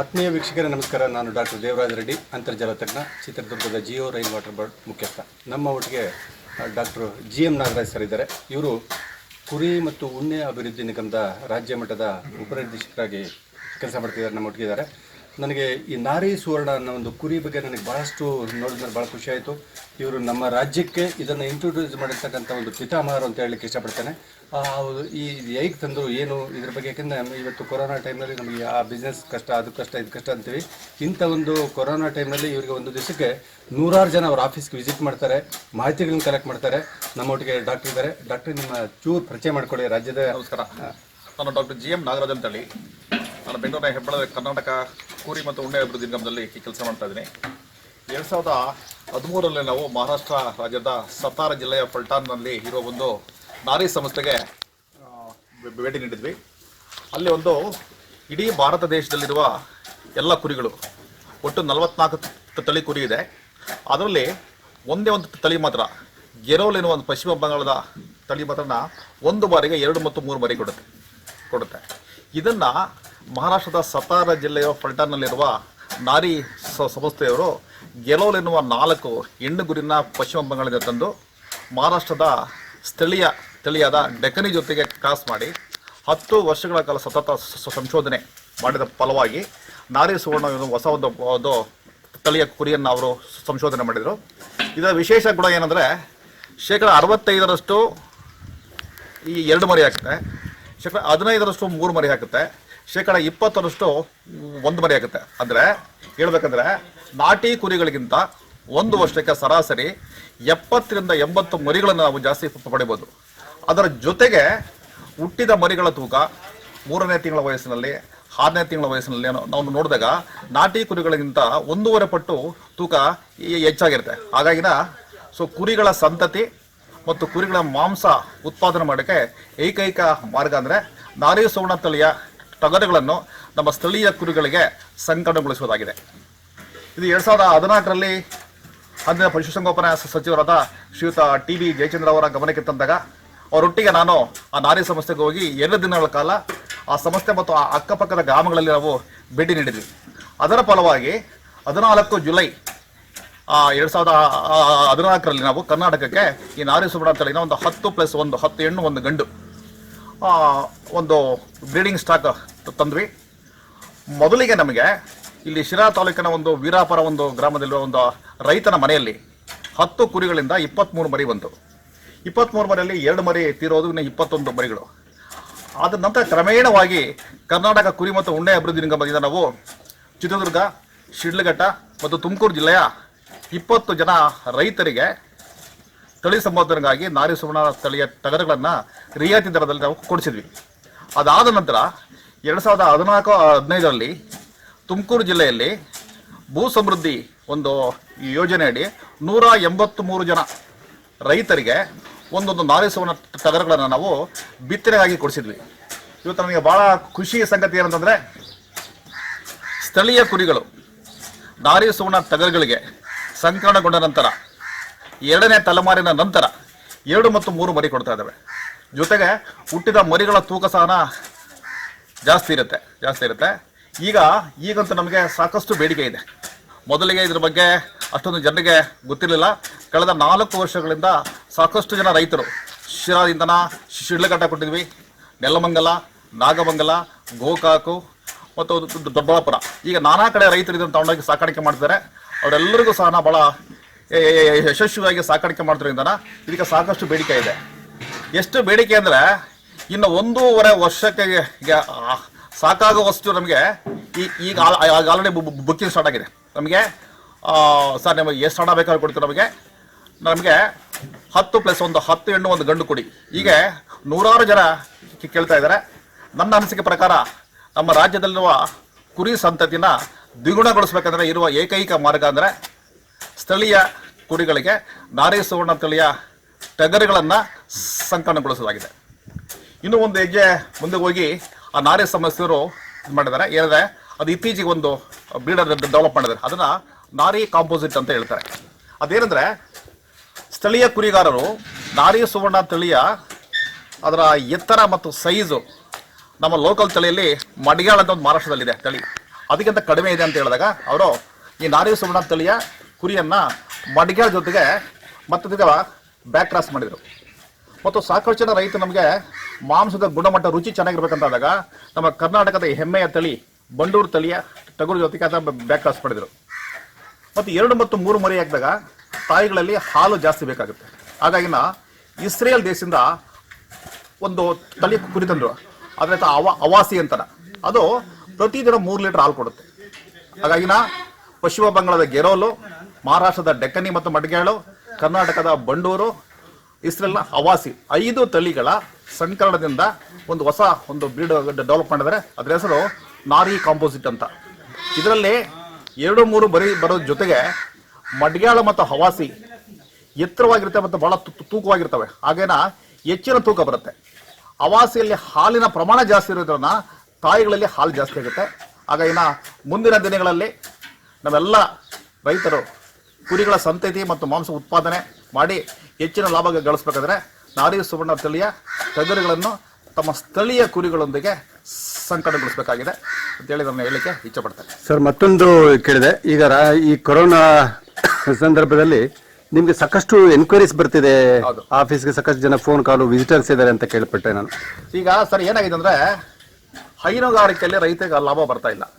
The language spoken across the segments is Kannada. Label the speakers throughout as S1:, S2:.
S1: ಆತ್ಮೀಯ ವೀಕ್ಷಕರೇ, ನಮಸ್ಕಾರ. ನಾನು ಡಾಕ್ಟರ್ ದೇವರಾಜ ರೆಡ್ಡಿ, ಅಂತರ್ಜಲ ತಜ್ಞ, ಚಿತ್ರದುರ್ಗದ ಜಿಯೋ ರೈನ್ ವಾಟರ್ ಬೋರ್ಡ್ ಮುಖ್ಯಸ್ಥ. ನಮ್ಮ ಒಟ್ಟಿಗೆ doctor G M Nagaraj sir ಇದ್ದಾರೆ. ಇವರು ಕುರಿ ಮತ್ತು ಉಣ್ಣೆ ಅಭಿವೃದ್ಧಿ ನಿಗಮದ ರಾಜ್ಯ ಮಟ್ಟದ ಉಪನಿರ್ದೇಶಕರಾಗಿ ಕೆಲಸ ಮಾಡ್ತಿದ್ದಾರೆ, ನಮ್ಮ ಒಟ್ಟಿಗೆ ಇದ್ದಾರೆ. ನನಗೆ ಈ ನಾರಿ ಸುವರ್ಣ ಅನ್ನೋ ಒಂದು ಕುರಿ ಬಗ್ಗೆ ನನಗೆ ಭಾಳಷ್ಟು ನೋಡಿದ್ರೆ ಭಾಳ ಖುಷಿ ಆಯಿತು. ಇವರು ನಮ್ಮ ರಾಜ್ಯಕ್ಕೆ ಇದನ್ನು ಇಂಟ್ರೊಡ್ಯೂಸ್ ಮಾಡಿರ್ತಕ್ಕಂಥ ಒಂದು ಪಿತಾಮಹರು ಅಂತ ಹೇಳಲಿಕ್ಕೆ ಇಷ್ಟಪಡ್ತೇನೆ. ಈ ಹೇಗೆ ತಂದರು ಏನು ಇದ್ರ ಬಗ್ಗೆ? ಯಾಕೆಂದರೆ ಇವತ್ತು ಕೊರೋನಾ ಟೈಮ್ನಲ್ಲಿ ನಮಗೆ ಆ ಬಿಸ್ನೆಸ್ ಕಷ್ಟ, ಅದು ಕಷ್ಟ, ಇದು ಕಷ್ಟ ಅಂತೀವಿ. ಇಂಥ ಒಂದು ಕೊರೋನಾ ಟೈಮ್ನಲ್ಲಿ ಇವರಿಗೆ ಒಂದು ದಿವಸಕ್ಕೆ ನೂರಾರು ಜನ ಅವ್ರ ಆಫೀಸ್ಗೆ ವಿಸಿಟ್ ಮಾಡ್ತಾರೆ, ಮಾಹಿತಿಗಳನ್ನ ಕಲೆಕ್ಟ್ ಮಾಡ್ತಾರೆ. ನಮ್ಮ ಒಟ್ಟಿಗೆ ಡಾಕ್ಟರ್ ಇದ್ದಾರೆ. ಡಾಕ್ಟರ್ ನಿಮ್ಮ ಚೂರು ಪರಿಚಯ ಮಾಡಿಕೊಳ್ಳಿ, ರಾಜ್ಯದ
S2: ನಮಸ್ಕಾರ. ನಾನು ಡಾಕ್ಟರ್ ಜಿ ಎಂ ನಾಗರಾಜ್ ಅಂತೇಳಿ. ನಾನು ಬೆಂಗಳೂರಿನ ಹೆಬ್ಬಳದ ಕರ್ನಾಟಕ ಕೂರಿ ಮತ್ತು ಉಣ್ಣೆ ಅಭಿವೃದ್ಧಿ ನಿಗಮದಲ್ಲಿ ಕೆಲಸ ಮಾಡ್ತಾ ಇದ್ದೀನಿ. ಎರಡು ಸಾವಿರದ ಹದಿಮೂರರಲ್ಲಿ ನಾವು ಮಹಾರಾಷ್ಟ್ರ ರಾಜ್ಯದ ಸತಾರ ಜಿಲ್ಲೆಯ ಪಲ್ಟಾನ್ನಲ್ಲಿ ಇರೋ ಒಂದು ನಾರಿ ಸಂಸ್ಥೆಗೆ ಭೇಟಿ ನೀಡಿದ್ವಿ. ಅಲ್ಲಿ ಒಂದು ಇಡೀ ಭಾರತ ದೇಶದಲ್ಲಿರುವ ಎಲ್ಲ ಕುರಿಗಳು, ಒಟ್ಟು ನಲವತ್ನಾಲ್ಕು ತಳಿ ಕುರಿ ಇದೆ. ಅದರಲ್ಲಿ ಒಂದೇ ಒಂದು ತಳಿ ಮಾತ್ರ, ಗೆರೋಲ್ ಎನ್ನುವ ಒಂದು ಪಶ್ಚಿಮ ಬಂಗಾಳದ ತಳಿ ಮಾತ್ರನ ಒಂದು ಬಾರಿಗೆ ಎರಡು ಮತ್ತು ಮೂರು ಮರಿ ಕೊಡುತ್ತೆ ಕೊಡುತ್ತೆ. ಇದನ್ನ ಮಹಾರಾಷ್ಟ್ರದ ಸತಾರ ಜಿಲ್ಲೆಯ ಫಲ್ಟಾನಲ್ಲಿರುವ ನಾರಿ ಸಂಸ್ಥೆಯವರು ಗೆಲೋಲೆನ್ನುವ ನಾಲ್ಕು ಹೆಣ್ಣು ಗುರಿನ ಪಶ್ಚಿಮ ಬಂಗಾಳದಿಂದ ತಂದು ಮಹಾರಾಷ್ಟ್ರದ ಸ್ಥಳೀಯ ತಳಿಯಾದ ಡೆಕ್ಕನಿ ಜೊತೆಗೆ ಕ್ರಾಸ್ ಮಾಡಿ ಹತ್ತು ವರ್ಷಗಳ ಕಾಲ ಸತತ ಸಂಶೋಧನೆ ಮಾಡಿದ ಫಲವಾಗಿ ನಾರಿ ಸುವರ್ಣ ಹೊಸ ಒಂದು ಒಂದು ತಳಿಯ ಕುರಿಯನ್ನು ಅವರು ಸಂಶೋಧನೆ ಮಾಡಿದರು. ಇದರ ವಿಶೇಷ ಗುಣ ಏನಂದರೆ ಶೇಕಡ ಅರವತ್ತೈದರಷ್ಟು ಈ ಎರಡು ಮರಿ ಹಾಕುತ್ತೆ. ಶೇಕಡ ಹದಿನೈದರಷ್ಟು ಮೂರು ಮರಿ ಹಾಕುತ್ತೆ. ಶೇಕಡ ಇಪ್ಪತ್ತರಷ್ಟು ಒಂದು ಮರಿ ಆಗುತ್ತೆ. ಅಂದರೆ ಹೇಳ್ಬೇಕಂದ್ರೆ ನಾಟಿ ಕುರಿಗಳಿಗಿಂತ ಒಂದು ವರ್ಷಕ್ಕೆ ಸರಾಸರಿ ಎಪ್ಪತ್ತರಿಂದ ಎಂಬತ್ತು ಮರಿಗಳನ್ನು ನಾವು ಜಾಸ್ತಿ ಪಡಿಬೋದು. ಅದರ ಜೊತೆಗೆ ಹುಟ್ಟಿದ ಮರಿಗಳ ತೂಕ ಮೂರನೇ ತಿಂಗಳ ವಯಸ್ಸಿನಲ್ಲಿ, ಆರನೇ ತಿಂಗಳ ವಯಸ್ಸಿನಲ್ಲಿ ನಾವು- ನೋಡಿದಾಗ ನಾಟಿ ಕುರಿಗಳಿಗಿಂತ ಒಂದೂವರೆ ಪಟ್ಟು ತೂಕ ಹೆಚ್ಚಾಗಿರುತ್ತೆ. ಹಾಗಾಗಿನ ಸೊ ಕುರಿಗಳ ಸಂತತಿ ಮತ್ತು ಕುರಿಗಳ ಮಾಂಸ ಉತ್ಪಾದನೆ ಮಾಡೋಕ್ಕೆ ಏಕೈಕ ಮಾರ್ಗ ಅಂದರೆ ನಾರಿ ಸುವರ್ಣ ತಳಿಯ ಟಗರುಗಳನ್ನು ನಮ್ಮ ಸ್ಥಳೀಯ ಕುರಿಗಳಿಗೆ ಸಂಕಟಗೊಳಿಸುವುದಾಗಿದೆ ಇದು ಎರಡು ಸಾವಿರದ ಹದಿನಾಲ್ಕರಲ್ಲಿ ಅಂದಿನ ಪಶುಸಂಗೋಪನಾ ಸಚಿವರಾದ ಶ್ರೀಯುತ ಟಿ ಬಿ ಜಯಚಂದ್ರ ಅವರ ಗಮನಕ್ಕೆ ತಂದಾಗ, ಅವರೊಟ್ಟಿಗೆ ನಾನು ಆ ನಾರಿ ಸಂಸ್ಥೆಗೆ ಹೋಗಿ ಎರಡು ದಿನಗಳ ಕಾಲ ಆ ಸಂಸ್ಥೆ ಮತ್ತು ಆ ಅಕ್ಕಪಕ್ಕದ ಗ್ರಾಮಗಳಲ್ಲಿ ನಾವು ಭೇಟಿ ನೀಡಿದ್ವಿ. ಅದರ ಫಲವಾಗಿ ಹದಿನಾಲ್ಕು ಜುಲೈ ಎರಡು ಸಾವಿರದ ಹದಿನಾಲ್ಕರಲ್ಲಿ ನಾವು ಕರ್ನಾಟಕಕ್ಕೆ ಈ ನಾರಿ ಸುಬ್ರಣ ಒಂದು ಹತ್ತು ಪ್ಲಸ್ ಒಂದು, ಹತ್ತು ಹೆಣ್ಣು ಒಂದು ಗಂಡು. ಒಂದು ಬ್ರೀಡಿಂಗ್ ಸ್ಟಾಕ್ ತಂದ್ವಿ. ಮೊದಲಿಗೆ ನಮಗೆ ಇಲ್ಲಿ ಶಿರಾ ತಾಲೂಕಿನ ಒಂದು ವೀರಾಪುರ ಒಂದು ಗ್ರಾಮದಲ್ಲಿರುವ ಒಂದು ರೈತನ ಮನೆಯಲ್ಲಿ ಹತ್ತು ಕುರಿಗಳಿಂದ ಇಪ್ಪತ್ತ್ಮೂರು ಮರಿ ಬಂತು. ಇಪ್ಪತ್ತ್ಮೂರು ಮರಿಯಲ್ಲಿ ಎರಡು ಮರಿ ತೀರೋದು, ಇನ್ನು ಇಪ್ಪತ್ತೊಂದು ಮರಿಗಳು. ಅದ ನಂತರ ಕ್ರಮೇಣವಾಗಿ ಕರ್ನಾಟಕ ಕುರಿ ಮತ್ತು ಉಣ್ಣೆ ಅಭಿವೃದ್ಧಿ ನಿಗಮದಿಂದ ನಾವು ಚಿತ್ರದುರ್ಗ, ಶಿಡ್ಲಘಟ್ಟ ಮತ್ತು ತುಮಕೂರು ಜಿಲ್ಲೆಯ ಇಪ್ಪತ್ತು ಜನ ರೈತರಿಗೆ ತಳಿ ಸಂವರ್ಧನೆಗಾಗಿ ನಾರಿ ಸುವರ್ಣ ತಳಿಯ ತಗರುಗಳನ್ನು ರಿಯಾಯಿತಿ ದರದಲ್ಲಿ ನಾವು ಕೊಡಿಸಿದ್ವಿ. ಅದಾದ ನಂತರ ಎರಡು ಸಾವಿರದ ಹದಿನಾಲ್ಕು, ಹದಿನೈದರಲ್ಲಿ ತುಮಕೂರು ಜಿಲ್ಲೆಯಲ್ಲಿ ಭೂ ಸಮೃದ್ಧಿ ಒಂದು ಯೋಜನೆಯಡಿ ನೂರ ಎಂಬತ್ತು ಮೂರು ಜನ ರೈತರಿಗೆ ಒಂದೊಂದು ನಾರಿ ಸುವರ್ಣ ತಗರುಗಳನ್ನು ನಾವು ಬಿತ್ತನೆಗಾಗಿ ಕೊಡಿಸಿದ್ವಿ. ಇವತ್ತು ನನಗೆ ಭಾಳ ಖುಷಿ ಸಂಗತಿ ಏನಂತಂದರೆ ಸ್ಥಳೀಯ ಕುರಿಗಳು ನಾರಿ ಸುವರ್ಣ ತಗರುಗಳಿಗೆ ಸಂಕಲನಗೊಂಡ ನಂತರ ಎರಡನೇ ತಲೆಮಾರಿನ ನಂತರ ಎರಡು ಮತ್ತು ಮೂರು ಮರಿ ಕೊಡ್ತಾ ಇದ್ದಾವೆ. ಜೊತೆಗೆ ಹುಟ್ಟಿದ ಮರಿಗಳ ತೂಕ ಸಹನ ಜಾಸ್ತಿ ಇರುತ್ತೆ ಜಾಸ್ತಿ ಇರುತ್ತೆ. ಈಗ, ಈಗಂತೂ ನಮಗೆ ಸಾಕಷ್ಟು ಬೇಡಿಕೆ ಇದೆ. ಮೊದಲಿಗೆ ಇದ್ರ ಬಗ್ಗೆ ಅಷ್ಟೊಂದು ಜನರಿಗೆ ಗೊತ್ತಿರಲಿಲ್ಲ. ಕಳೆದ ನಾಲ್ಕು ವರ್ಷಗಳಿಂದ ಸಾಕಷ್ಟು ಜನ ರೈತರು ಶಿರಾದಿಂದನ ಶಿಡ್ಲಘಟ್ಟ ಕೊಟ್ಟಿದ್ವಿ. ನೆಲಮಂಗಲ, ನಾಗಮಂಗಲ, ಗೋಕಾಕು ಮತ್ತು ದೊಡ್ಡಬಳ್ಳಾಪುರ. ಈಗ ನಾನಾ ಕಡೆ ರೈತರು ಇದನ್ನು ತಗೊಂಡೋಗಿ ಸಾಕಾಣಿಕೆ ಮಾಡ್ತಾರೆ ಅವರೆಲ್ಲರಿಗೂ ಸಹ ಭಾಳ ಯಶಸ್ವಿಯಾಗಿ ಸಾಕಾಣಿಕೆ ಮಾಡೋದ್ರಿಂದ ಇದಕ್ಕೆ ಸಾಕಷ್ಟು ಬೇಡಿಕೆ ಇದೆ. ಎಷ್ಟು ಬೇಡಿಕೆ ಅಂದರೆ ಇನ್ನು ಒಂದೂವರೆ ವರ್ಷಕ್ಕೆ ಸಾಕಾಗುವಷ್ಟು ನಮಗೆ ಈ ಈಗ ಆಲ್ರೆಡಿ ಬುಕ್ಕಿಂಗ್ ಸ್ಟಾರ್ಟ್ ಆಗಿದೆ. ನಮಗೆ ಸರ್, ನಿಮಗೆ ಎಷ್ಟು ಹಣ ಬೇಕಾದ್ರೂ ಕೊಡ್ತೀವಿ ನಮಗೆ? ನಮಗೆ ಹತ್ತು ಪ್ಲಸ್ ಒಂದು, ಹತ್ತು ಹೆಣ್ಣು ಒಂದು ಗಂಡು ಕೊಡಿ. ಹೀಗೆ ನೂರಾರು ಜನ ಕೇಳ್ತಾ ಇದ್ದಾರೆ. ನನ್ನ ಅನಿಸಿಕೆ ಪ್ರಕಾರ ನಮ್ಮ ರಾಜ್ಯದಲ್ಲಿರುವ ಕುರಿ ಸಂತತಿನ ದ್ವಿಗುಣಗೊಳಿಸ್ಬೇಕಂದ್ರೆ ಇರುವ ಏಕೈಕ ಮಾರ್ಗ ಅಂದರೆ ಸ್ಥಳೀಯ ಕುರಿಗಳಿಗೆ ನಾರಿ ಸುವರ್ಣ ತಳಿಯ ಟಗರುಗಳನ್ನು ಸಂಕಲನಗೊಳಿಸಲಾಗಿದೆ ಇನ್ನು ಒಂದು ಹೆಜ್ಜೆ ಮುಂದೆ ಹೋಗಿ ಆ ನಾರಿ ಸಮಸ್ಯೆಯವರು ಇದು ಮಾಡಿದ್ದಾರೆ. ಏನಿದೆ ಅದು ಇತ್ತೀಚೆಗೆ ಒಂದು ಬ್ರೀಡರ್ ಡೆವಲಪ್ ಮಾಡಿದ್ದಾರೆ. ಅದನ್ನು ನಾರಿ ಕಾಂಪೋಸಿಟ್ ಅಂತ ಹೇಳ್ತಾರೆ. ಅದೇನೆಂದರೆ ಸ್ಥಳೀಯ ಕುರಿಗಾರರು ನಾರಿ ಸುವರ್ಣ ತಳಿಯ ಅದರ ಎತ್ತರ ಮತ್ತು ಸೈಜು ನಮ್ಮ ಲೋಕಲ್ ತಳಿಯಲ್ಲಿ ಮಡಿಗಾಳ ಅಂತ ಒಂದು ಮಹಾರಾಷ್ಟ್ರದಲ್ಲಿದೆ ತಳಿ. ಅದಕ್ಕಿಂತ ಕಡಿಮೆ ಇದೆ ಅಂತ ಹೇಳಿದಾಗ ಅವರು ಈ ನಾರಿ ಸುವರ್ಣ ತಳಿಯ ಕುರಿಯನ್ನ ಮಡ್ಗ್ಯಾಳ ಜೊತೆಗೆ ಮತ್ತೆ ಬ್ಯಾಕ್ ಕ್ರಾಸ್ ಮಾಡಿದರು. ಮತ್ತು ಸಾಕಷ್ಟು ಜನ ರೈತರು ನಮಗೆ ಮಾಂಸದ ಗುಣಮಟ್ಟ, ರುಚಿ ಚೆನ್ನಾಗಿರ್ಬೇಕಂತ ಆದಾಗ ನಮ್ಮ ಕರ್ನಾಟಕದ ಹೆಮ್ಮೆಯ ತಳಿ, ಬಂಡೂರು ತಳಿಯ ಟಗರು ಜೊತೆಗೆ ಅದನ್ನ ಬ್ಯಾಕ್ ಕ್ರಾಸ್ ಮಾಡಿದರು. ಮತ್ತು ಎರಡು ಮತ್ತು ಮೂರು ಮರಿ ಹಾಕಿದಾಗ ತಾಯಿಗಳಲ್ಲಿ ಹಾಲು ಜಾಸ್ತಿ ಬೇಕಾಗುತ್ತೆ. ಹಾಗಾಗಿನ ಇಸ್ರೇಲ್ ದೇಶದಿಂದ ಒಂದು ತಳಿ ಕುರಿ ತಂದರು. ಅದ್ರ ಅವ ಅವಾಸಿ ಅಂತಾರ. ಅದು ಪ್ರತಿದಿನ ಮೂರು ಲೀಟರ್ ಹಾಲು ಕೊಡುತ್ತೆ. ಹಾಗಾಗಿನ ಪಶ್ಚಿಮ ಬಂಗಾಳದ ಗೆರೋಲು ಮಹಾರಾಷ್ಟ್ರದ ಡೆಕ್ಕನಿ ಮತ್ತು ಮಡ್ಗ್ಯಾಳು ಕರ್ನಾಟಕದ ಬಂಡೂರು, ಇಸ್ರೇಲ್ನ ಹವಾಸಿ. ಐದು ತಳಿಗಳ ಸಂಕಲನದಿಂದ ಒಂದು ಹೊಸ ಒಂದು ಬ್ರೀಡ್ ಡೆವಲಪ್ ಮಾಡಿದರೆ ಅದರ ಹೆಸರು ನಾರಿ ಕಾಂಪೋಸಿಟ್ ಅಂತ. ಇದರಲ್ಲಿ ಎರಡು ಮೂರು ಬರೀ ಬರೋ ಜೊತೆಗೆ ಮಡ್ಗ್ಯಾಳ ಮತ್ತು ಹವಾಸಿ ಎತ್ತರವಾಗಿರುತ್ತೆ ಮತ್ತು ಬಹಳ ತೂಕವಾಗಿರ್ತವೆ. ಹಾಗೇನ ಹೆಚ್ಚಿನ ತೂಕ ಬರುತ್ತೆ. ಹವಾಸಿಯಲ್ಲಿ ಹಾಲಿನ ಪ್ರಮಾಣ ಜಾಸ್ತಿ ಇರೋದ್ರನ್ನ ತಾಯಿಗಳಲ್ಲಿ ಹಾಲು ಜಾಸ್ತಿ ಆಗುತ್ತೆ. ಹಾಗಾಗಿನ ಮುಂದಿನ ದಿನಗಳಲ್ಲಿ ನಾವೆಲ್ಲ ರೈತರು ಕುರಿಗಳ ಸಂತತಿ ಮತ್ತು ಮಾಂಸ ಉತ್ಪಾದನೆ ಮಾಡಿ ಹೆಚ್ಚಿನ ಲಾಭ ಗಳಿಸಬೇಕಾದ್ರೆ ನಾರಿ ಸುವರ್ಣ ತಳಿಯ ಟಗರುಗಳನ್ನು ತಮ್ಮ ಸ್ಥಳೀಯ ಕುರಿಗಳೊಂದಿಗೆ ಸಂಕಟಗೊಳಿಸಬೇಕಾಗಿದೆ ಅಂತೇಳಿ ನಾನು ಹೇಳಲಿಕ್ಕೆ ಇಚ್ಛಪಡ್ತೇನೆ.
S1: ಸರ್ ಮತ್ತೊಂದು ಕೇಳಿದೆ. ಈಗ ರಾ- ಈ ಕೊರೋನಾ ಸಂದರ್ಭದಲ್ಲಿ ನಿಮ್ಗೆ ಸಾಕಷ್ಟು ಎನ್ಕ್ವೈರೀಸ್ ಬರ್ತಿದೆ. ಆಫೀಸ್ಗೆ ಸಾಕಷ್ಟು ಜನ ಫೋನ್ ಕಾಲು ವಿಸಿಟರ್ಸ್ ಇದ್ದಾರೆ ಅಂತ ಕೇಳ್ಪಟ್ಟೆ ನಾನು.
S2: ಈಗ ಸರ್ ಏನಾಗಿದೆ ಅಂದ್ರೆ ಹೈನುಗಾರಿಕೆಯಲ್ಲಿ ರೈತರಿಗೆ ಲಾಭ ಬರ್ತಾ ಇಲ್ಲ.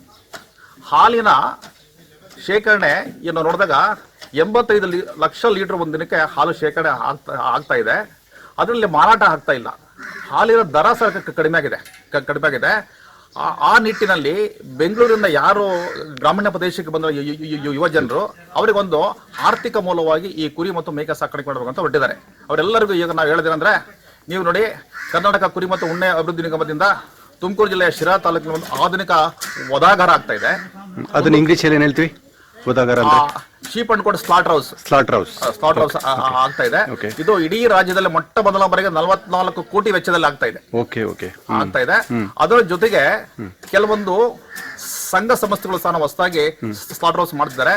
S2: ಹಾಲಿನ ಶೇಖರಣೆ ಏನು ನೋಡಿದಾಗ ಎಂಬತ್ತೈದು ಲೀ ಲಕ್ಷ ಲೀಟರ್ ಒಂದು ದಿನಕ್ಕೆ ಹಾಲು ಶೇಖರಣೆ ಆಗ್ತಾ ಆಗ್ತಾ ಇದೆ. ಅದರಲ್ಲಿ ಮಾರಾಟ ಆಗ್ತಾ ಇಲ್ಲ. ಹಾಲಿನ ದರ ಸಹ ಕಡಿಮೆ ಆಗಿದೆ. ಕಡಿಮೆ ಆಗಿದೆ. ಆ- ನಿಟ್ಟಿನಲ್ಲಿ ಬೆಂಗಳೂರಿನ ಯಾರು ಗ್ರಾಮೀಣ ಪ್ರದೇಶಕ್ಕೆ ಬಂದ ಯುವ ಜನರು ಅವರಿಗೊಂದು ಆರ್ಥಿಕ ಮೂಲವಾಗಿ ಈ ಕುರಿ ಮತ್ತು ಮೇಕೆ ಸಾಕಾಣಿಕೆ ಮಾಡಬೇಕು ಅಂತ ಹೊರಟಿದ್ದಾರೆ. ಅವರೆಲ್ಲರಿಗೂ ಈಗ ನಾವು ಹೇಳಿದ್ರೆ ನೀವು ನೋಡಿ ಕರ್ನಾಟಕ ಕುರಿ ಮತ್ತು ಉಣ್ಣೆ ಅಭಿವೃದ್ಧಿ ನಿಗಮದಿಂದ ತುಮಕೂರು ಜಿಲ್ಲೆಯ ಶಿರಾ ತಾಲೂಕಿನ ಒಂದು ಆಧುನಿಕ ಒದಾಗಾರ ಆಗ್ತಾ ಇದೆ.
S1: ಅದನ್ನ ಇಂಗ್ಲಿಷ್ ಹೇಳ್ತೀವಿ?
S2: Sheep and goat slaughter house
S1: slaughter house
S2: slot house ಆಗ್ತಾ ಇದೆ. ಇದು ಇಡೀ ರಾಜ್ಯದಲ್ಲಿ ಮೊಟ್ಟ ಮೊದಲ ಬಾರಿಗೆ ನಲವತ್ನಾಲ್ಕು ಕೋಟಿ ವೆಚ್ಚದಲ್ಲಿ ಆಗ್ತಾ ಇದೆ.
S1: ಓಕೆ ಓಕೆ
S2: ಆಗ್ತಾ ಇದೆ. ಅದರ ಜೊತೆಗೆ ಕೆಲವೊಂದು ಸಂಘ ಸಂಸ್ಥೆಗಳು ಸಹ ಹೊಸದಾಗಿ ಸ್ಲಾಟರ್ ಹೌಸ್ ಮಾಡ್ತಿದ್ದಾರೆ.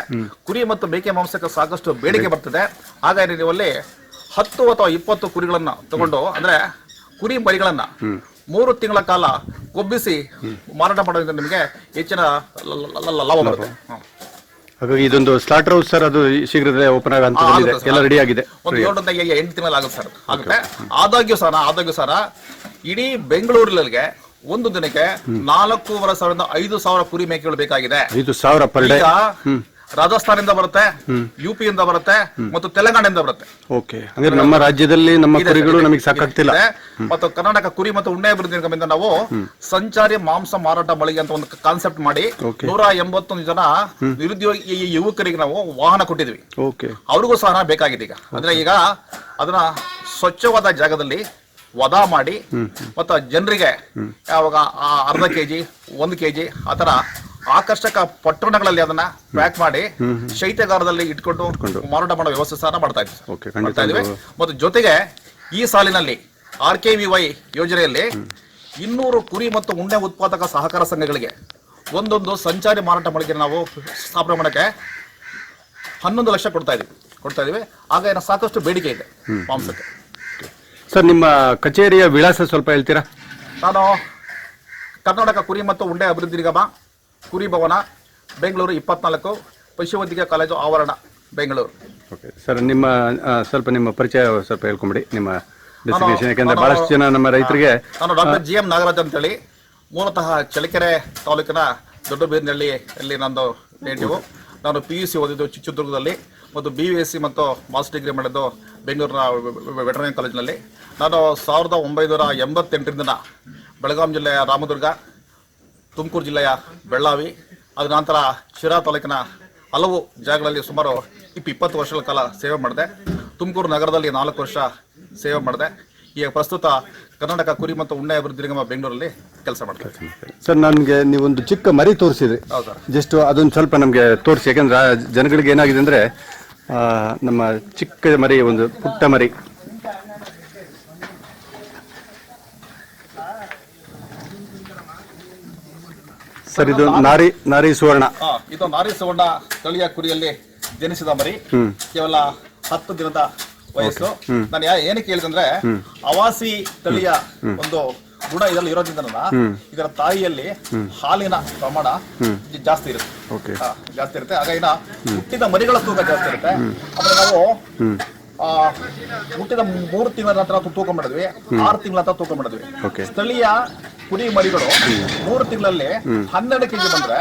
S2: ಕುರಿ ಮತ್ತು ಮೇಕೆ ಮಾಂಸಕ್ಕೆ ಸಾಕಷ್ಟು ಬೇಡಿಕೆ ಬರ್ತದೆ. ಹಾಗಾಗಿ ನೀವು ಅಲ್ಲಿ ಹತ್ತು ಅಥವಾ ಇಪ್ಪತ್ತು ಕುರಿಗಳನ್ನ ತಗೊಂಡು ಅಂದ್ರೆ ಕುರಿ ಮರಿಗಳನ್ನ ಮೂರು ತಿಂಗಳ ಕಾಲ ಕೊಬ್ಬಿಸಿ ಮಾರಾಟ ಮಾಡೋದ್ರಿಂದ ನಿಮಗೆ ಹೆಚ್ಚಿನ ಲಾಭ ಬರುತ್ತೆ.
S1: ಹಾಗಾಗಿ ಇದೊಂದು ಸ್ಲಾಟರ್ ಹೌಸ್ ಸರ್ ಅದು ಶೀಘ್ರದಲ್ಲೇ ಓಪನ್ ಆಗೋ ಎಲ್ಲ ರೆಡಿ ಆಗಿದೆ.
S2: ಒಂದು ಎ- ಎಂಟು ತಿಂಗಳಲ್ಲಿ ಆಗುತ್ತೆ ಸರ್ ಆಗುತ್ತೆ. ಆದಾಗ್ಯೂ ಸರ್ ಆದಾಗ್ಯೂ ಸರ್ ಇಡೀ ಬೆಂಗಳೂರಿನಲ್ಲಿ ಒಂದು ದಿನಕ್ಕೆ ನಾಲ್ಕೂವರೆ ಸಾವಿರದ ಐದು ಸಾವಿರ ಕುರಿ ಮೇಕೆಗಳು ಬೇಕಾಗಿದೆ.
S1: ಐದು ಸಾವಿರ ಪರ್ ಡೇ.
S2: ರಾಜಸ್ಥಾನದಿಂದ ಬರುತ್ತೆ ಯು ಇಂದ ಬರುತ್ತೆ ಮತ್ತು ತೆಲಂಗಾಣದಿಂದ ಬರುತ್ತೆ.
S1: ಓಕೆ. ಅಂದ್ರೆ ನಮ್ಮ ರಾಜ್ಯದಲ್ಲಿ ನಮ್ಮ ಕುರಿಗಳು ನಮಗೆ. ಸಾಕಾಗ್ತಿಲ್ಲ.
S2: ಮತ್ತು ಕರ್ನಾಟಕ ಕುರಿ ಮತ್ತು ಉಣ್ಣೆ ಅಭಿವೃದ್ಧಿ ನಿಗಮದಿಂದ ನಾವು ಸಂಚಾರಿ ಮಾಂಸ ಮಾರಾಟ ಮಳಿಗೆ ಅಂತ ಒಂದು ಕಾನ್ಸೆಪ್ಟ್ ಮಾಡಿ. ನೂರ ಎಂಬತ್ತೊಂದು ಜನ ನಿರುದ್ಯೋಗಿ ಈ ಯುವಕರಿಗೆ ನಾವು ವಾಹನ ಕೊಟ್ಟಿದ್ವಿ
S1: ಓಕೆ.
S2: ಅವ್ರಿಗೂ ಸಹ ಬೇಕಾಗಿದೆ ಈಗ. ಅಂದ್ರೆ ಈಗ ಅದನ್ನ ಸ್ವಚ್ಛವಾದ ಜಾಗದಲ್ಲಿ ವದ ಮಾಡಿ ಮತ್ತು ಜನರಿಗೆ ಯಾವಾಗ ಆ ಅರ್ಧ ಕೆಜಿ ಒಂದು ಕೆಜಿ ಆ ಥರ ಆಕರ್ಷಕ ಪಟ್ಟಣಗಳಲ್ಲಿ ಅದನ್ನ ಪ್ಯಾಕ್ ಮಾಡಿ ಶೈತ್ಯಗಾರದಲ್ಲಿ ಇಟ್ಕೊಂಡು ಮಾರಾಟ ಮಾಡೋ ವ್ಯವಸ್ಥೆ ಸಹ ಮಾಡ್ತಾ
S1: ಇದ್ದೀವಿ. ಖಂಡಿತ
S2: ಮಾಡ್ತಾ ಮತ್ತು ಜೊತೆಗೆ ಈ ಸಾಲಿನಲ್ಲಿ ಆರ್ ಕೆ ವಿ ವೈ ಯೋಜನೆಯಲ್ಲಿ ಇನ್ನೂರು ಕುರಿ ಮತ್ತು ಉಣ್ಣೆ ಉತ್ಪಾದಕ ಸಹಕಾರ ಸಂಘಗಳಿಗೆ ಒಂದೊಂದು ಸಂಚಾರಿ ಮಾರಾಟ ಮಳಿಗೆ ನಾವು ಸ್ಥಾಪನೆ ಮಾಡಕ್ಕೆ ಹನ್ನೊಂದು ಲಕ್ಷ ಕೊಡ್ತಾ ಇದೀವಿ ಕೊಡ್ತಾ ಇದೀವಿ ಆಗ ಏನೋ ಸಾಕಷ್ಟು ಬೇಡಿಕೆ ಇದೆ ಮಾಂಸಕ್ಕೆ.
S1: ಸರ್ ನಿಮ್ಮ ಕಚೇರಿಯ ವಿಳಾಸ ಸ್ವಲ್ಪ ಹೇಳ್ತೀರಾ?
S2: ನಾನು ಕರ್ನಾಟಕ ಕುರಿ ಮತ್ತು ಉಂಡೆ ಅಭಿವೃದ್ಧಿ ನಿಗಮ ಕುರಿ ಭವನ ಬೆಂಗಳೂರು ಇಪ್ಪತ್ನಾಲ್ಕು ಪಶುವೈದ್ಯಕೀಯ ಕಾಲೇಜು ಆವರಣ ಬೆಂಗಳೂರು.
S1: ಓಕೆ ಸರ್ ನಿಮ್ಮ ಆ, ಸ್ವಲ್ಪ ನಿಮ್ಮ ಪರಿಚಯ ಸ್ವಲ್ಪ ಹೇಳ್ಕೊಂಬಿಡಿ. ನಿಮ್ಮ ಡೆಸಿಗ್ನೇಷನ್ ಯಾಕಂದ್ರೆ
S2: ನಾನು-
S1: ಬಹಳಷ್ಟು ಜನ ನಮ್ಮ ರೈತರಿಗೆ
S2: ನಾನು ಡಾಕ್ಟರ್ ಜಿ ಎಂ ನಾಗರಾಜ್ ಅಂತೇಳಿ. ಮೂಲತಃ ಚಳ್ಳಕೆರೆ ತಾಲೂಕಿನ ದೊಡ್ಡಬೀರ್ನಹಳ್ಳಿ ಅಲ್ಲಿ ನಂದು ನೇಟಿವು ನಾನು ಪಿ ಯು ಸಿ ಓದಿದ್ದು ಚಿತ್ರದುರ್ಗದಲ್ಲಿ ಮತ್ತು ಬಿ ಎಸ್ ಸಿ ಮತ್ತು ಮಾಸ್ಟರ್ ಡಿಗ್ರಿ ಮಾಡಿದ್ದು ಬೆಂಗಳೂರಿನ ವೆಟರ್ನರಿ ಕಾಲೇಜಿನಲ್ಲಿ. ನಾನು ಸಾವಿರದ ಒಂಬೈನೂರ ಎಂಬತ್ತೆಂಟರಿಂದ ಬೆಳಗಾಂ ಜಿಲ್ಲೆಯ ರಾಮದುರ್ಗ ತುಮಕೂರು ಜಿಲ್ಲೆಯ ಬೆಳ್ಳಾವಿ ಅದ ನಂತರ ಶಿರಾ ತಾಲೂಕಿನ ಹಲವು ಜಾಗಗಳಲ್ಲಿ ಸುಮಾರು ಇಪ್ಪ ಇಪ್ಪತ್ತು ವರ್ಷಗಳ ಕಾಲ ಸೇವೆ ಮಾಡಿದೆ. ತುಮಕೂರು ನಗರದಲ್ಲಿ ನಾಲ್ಕು ವರ್ಷ ಸೇವೆ ಮಾಡಿದೆ. ಈಗ ಪ್ರಸ್ತುತ ಕರ್ನಾಟಕ ಕುರಿ ಮತ್ತು ಉಣ್ಣೆ ಅಭಿವೃದ್ಧಿ ನಿಗಮ ಬೆಂಗಳೂರಲ್ಲಿ ಕೆಲಸ ಮಾಡ್ತಾ
S1: ಸರ್ ನನಗೆ ನೀವೊಂದು ಚಿಕ್ಕ ಮರಿ ತೋರಿಸಿದ್ರಿ. ಜಸ್ಟ್ ಅದೊಂದು ಸ್ವಲ್ಪ ನಮಗೆ ತೋರಿಸಿ ಯಾಕಂದ್ರೆ ಜನಗಳಿಗೆ ಏನಾಗಿದೆ ಅಂದರೆ ನಮ್ಮ ಚಿಕ್ಕ ಮರಿ ಒಂದು ಪುಟ್ಟ ಮರಿ ಸರ್ ಇದು ನಾರಿ ನಾರಿ ಸುವರ್ಣ.
S2: ಇದು ನಾರಿ ಸುವರ್ಣ ತಳಿಯ ಕುರಿಯಲ್ಲಿ ಜನಿಸಿದ ಮರಿ. ಕೇವಲ ಹತ್ತು ದಿನದ ವಯಸ್ಸು. ನಾನು ಯಾ- ಏನಕ್ಕೆ ಹೇಳಿದಂದ್ರೆ ಅವಾಸಿ ತಳಿಯ ಒಂದು ಗುಣ ಇದರಲ್ಲಿ ಇರೋದ್ರಿಂದ ಇದರ ತಾಯಿಯಲ್ಲಿ ಹಾಲಿನ ಪ್ರಮಾಣ ಜಾಸ್ತಿ ಇರುತ್ತೆ. ಜಾಸ್ತಿ ಇರುತ್ತೆ. ಇನ್ನ ಹುಟ್ಟಿದ ಮರಿಗಳ ತೂಕ ಜಾಸ್ತಿ ಇರುತ್ತೆ. ಆದ್ರೆ ನಾವು ಆ, ಹುಟ್ಟಿದ ಮೂರು ತಿಂಗಳ ನಂತರ ತೂಕ ಮಾಡಿದ್ವಿ. ಆರು ತಿಂಗಳ ನಂತರ ತೂಕ ಮಾಡಿದ್ವಿ. ಸ್ಥಳೀಯ ಕುರಿ ಮರಿಗಳು ಮೂರು ತಿಂಗಳಲ್ಲಿ ಹನ್ನೆರಡು ಕೆಜಿ ಬಂದ್ರೆ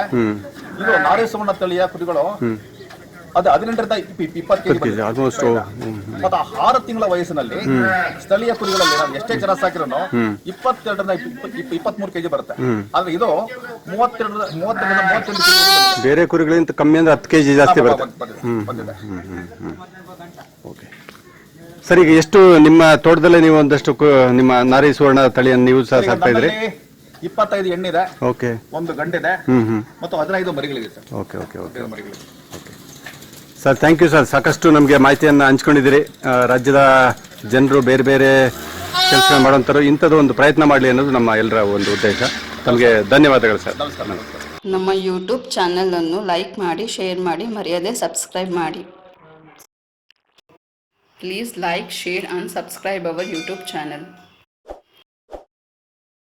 S2: ಇದು ನಾರಿ ಸುವರ್ಣ ತಳಿಯ ಕುರಿಗಳು ಅದು ಹದಿನೆಂಟರಿಂದ ಇಪ್ಪ- ಇಪ್ಪತ್ತು ಕೆಜಿ.
S1: ಆಲ್ಮೋಸ್ಟ್
S2: ಮತ್ತೆ ಆರು ತಿಂಗಳ ವಯಸ್ಸಿನಲ್ಲಿ ಸ್ಥಳೀಯ ಕುರಿಗಳಲ್ಲಿ ನಾವು ಎಷ್ಟೇ ಜನ ಸಾಕಿರೋನು ಇಪ್ಪತ್ತೆರಡರಿಂದ ಇಪ್ಪತ್ತ್ ಮೂರು ಕೆಜಿ ಬರುತ್ತೆ. ಆದ್ರೆ ಇದು ಮೂವತ್ತೆರಡು ಮೂವತ್ತೆರಡರಿಂದ ಮೂವತ್ತೆಂಟು ಕೆಜಿ
S1: ಬೇರೆ ಕುರಿಗಳಿಂದ ಕಮ್ಮಿ ಅಂದ್ರೆ ಹತ್ತು ಕೆಜಿ ಜಾಸ್ತಿ ಬರುತ್ತೆ.
S2: ಬಂದಿದೆ
S1: ಓಕೆ ಸರ್ ಈಗ ಎಷ್ಟು ನಿಮ್ಮ ತೋಟದಲ್ಲಿ ನೀವು ಒಂದಷ್ಟು ಕು- ನಿಮ್ಮ ನಾರಿ ಸುವರ್ಣ ತಳಿಯನ್ನು ನೀವು ಸಹ ಸಾಕ್ತಾ ಇದ್ರಿ
S2: ನಮ್ಮಲ್ಲಿ ಇಪ್ಪತ್ತೈದು ಹೆಣ್ಣಿದೆ
S1: ಓಕೆ.
S2: ಒಂದು ಗಂಡಿದೆ
S1: ಹ್ಮ್ ಹ್ಮ್.
S2: ಮತ್ತು ಹದಿನೈದು ಮರಿಗಳಿದೆ ಸರ್.
S1: Okay okay okay.
S2: ಹದಿನೈದು ಮರಿಗಳಿದೆ
S1: ಸರ್ ಥ್ಯಾಂಕ್ ಯು ಸರ್. ಸಾಕಷ್ಟು ನಮಗೆ ಮಾಹಿತಿಯನ್ನು ಹಂಚ್ಕೊಂಡಿದ್ದೀರಿ. ಆ, ರಾಜ್ಯದ ಜನರು ಬೇರೆ ಬೇರೆ ಕೆಲಸ ಮಾಡುವಂಥರು ಇಂಥದ್ದು ಒಂದು ಪ್ರಯತ್ನ ಮಾಡಲಿ ಅನ್ನೋದು ನಮ್ಮ ಎಲ್ಲರ ಒಂದು ಉದ್ದೇಶ. ನಮಗೆ ಧನ್ಯವಾದಗಳು ಸರ್.
S2: ನಮಸ್ಕಾರ ನಮಸ್ಕಾರ.
S3: ನಮ್ಮ ಯೂಟ್ಯೂಬ್ ಚಾನಲನ್ನು ಲೈಕ್ ಮಾಡಿ ಶೇರ್ ಮಾಡಿ ಮರ್ಯಾದೆ ಸಬ್ಸ್ಕ್ರೈಬ್ ಮಾಡಿ. Please like, share and subscribe our YouTube channel.